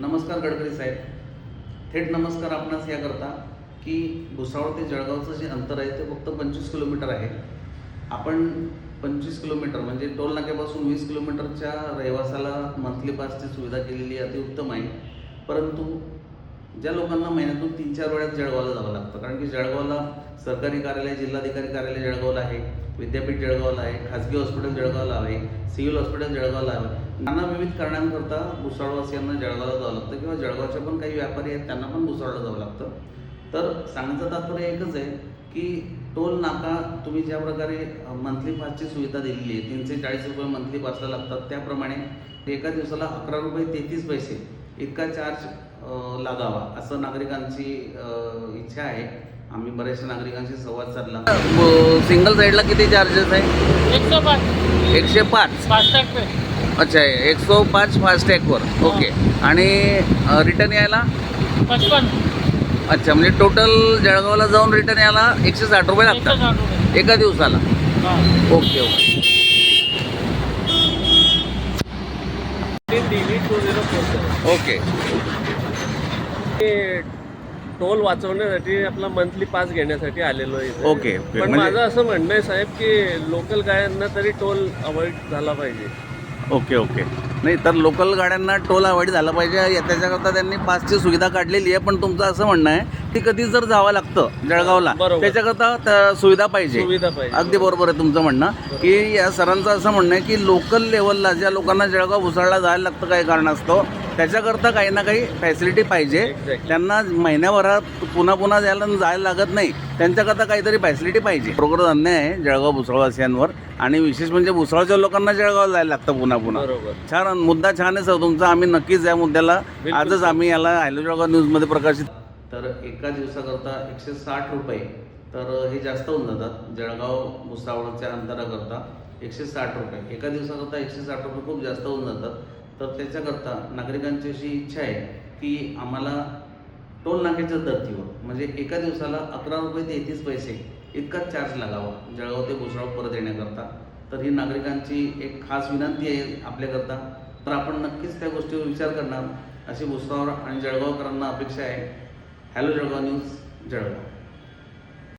नमस्कार गडकरी साहेब. थेट नमस्कार आपणास याकरता की भुसावळ ते जळगावचं जे अंतर आहे ते फक्त पंचवीस किलोमीटर आहे. आपण पंचवीस किलोमीटर म्हणजे टोल नाक्यापासून वीस किलोमीटरच्या रहिवासाला मंथली पासची सुविधा केलेली अतिउत्तम आहे. परंतु ज्या लोकांना महिन्यातून तीन चार वेळात जळगावला जावं लागतं कारण की जळगावला सरकारी कार्यालय जिल्हाधिकारी कार्यालय जळगावला आहे. विद्यापीठ जळगावला आहे खाजगी हॉस्पिटल जळगावला आहे सिव्हिल हॉस्पिटल जळगावला आहे. नाना विविध कारणांकरता भुसाळवासियांना जळगावला जावं लागतं किंवा जळगावच्या पण काही व्यापारी आहेत त्यांना पण भुसाळला जावं लागतं. तर सांगण्याचं तात्पर्य एकच आहे की टोल नाका तुम्ही ज्या प्रकारे मंथली पासची सुविधा दिलेली आहे तीनशे चाळीस रुपये मंथली पासला लागतात त्याप्रमाणे एका दिवसाला अकरा रुपये तेहतीस पैसे इतका चार्ज लागावा असं नागरिकांची इच्छा आहे. आम्ही बऱ्याचशा नागरिकांशी संवाद साधला. सिंगल साईडला किती चार्जेस आहे? एक सौ पाच. एकशे पाच? फास्टॅग पे. अच्छा एक सौ पाच फास्टॅगवर ओके. आणि रिटर्न यायला? पचपन. अच्छा म्हणजे टोटल जळगावला जाऊन रिटर्न यायला एकशे साठ रुपये एक सौ लागतात एका दिवसाला? हाँ. Okay okay. ओके. टोल वाचवण्यासाठी आपला मंथली पास घेण्यासाठी आलेलो आहे. Okay, okay. पण म्हणजे- माझं असं म्हणणं आहे साहेब की लोकल गाड्यांना तरी टोल अवॉइड झाला पाहिजे ओके ओके नाही तर लोकल गाड्यांना टोल अवॉइड झाला पाहिजे या- त्याच्याकरता त्यांनी पासची सुविधा काढलेली आहे पण तुमचं असं म्हणणं आहे की कधी जर जावं लागतं जळगावला बरोबर. त्याच्याकरता त्या सुविधा पाहिजे सुविधा पाहिजे. अगदी बरोबर आहे तुमचं म्हणणं की या सरांचं असं म्हणणं आहे की लोकल लेवलला ज्या लोकांना जळगाव भुसाळला जायला लागतं काही कारणास्तव त्याच्याकरता काही ना काही फॅसिलिटी पाहिजे. त्यांना महिन्याभरात पुन्हा पुन्हा जायला जायला लागत नाही. त्यांच्याकरता काहीतरी फॅसिलिटी पाहिजे. बरोबर अन्याय आहे जळगाव भुसावळवासियांवर. आणि विशेष म्हणजे भुसावळच्या लोकांना जळगावला जायला लागतं पुन्हा पुन्हा. बरोबर. छान मुद्दा छान आहे सर तुमचा. आम्ही नक्कीच या मुद्द्याला. आजच. आम्ही याला हॅलो जळगाव न्यूजमध्ये प्रकाशित. तर एका दिवसाकरता एकशे साठ रुपये. तर हे जास्त होऊन जातात. जळगाव भुसावळच्या अंतराकरता एकशे साठ रुपये. एका दिवसाकरता एकशे साठ रुपये खूप जास्त होऊन जातात. तर त्याच्याकरता नागरिकांची अशी इच्छा आहे की आम्हाला टोल नाक्याच्या धर्तीवर म्हणजे एका दिवसाला अकरा रुपये तेहतीस पैसे इतकाच चार्ज लागावा जळगाव ते भुसावळ परत येण्याकरता. तर ही नागरिकांची एक खास विनंती आहे आपल्याकरता. तर आपण नक्कीच त्या गोष्टीवर विचार करणार. अशी भुसावळ आणि जळगावकरांना अपेक्षा आहे. Hello Jalgaon news Jalgaon.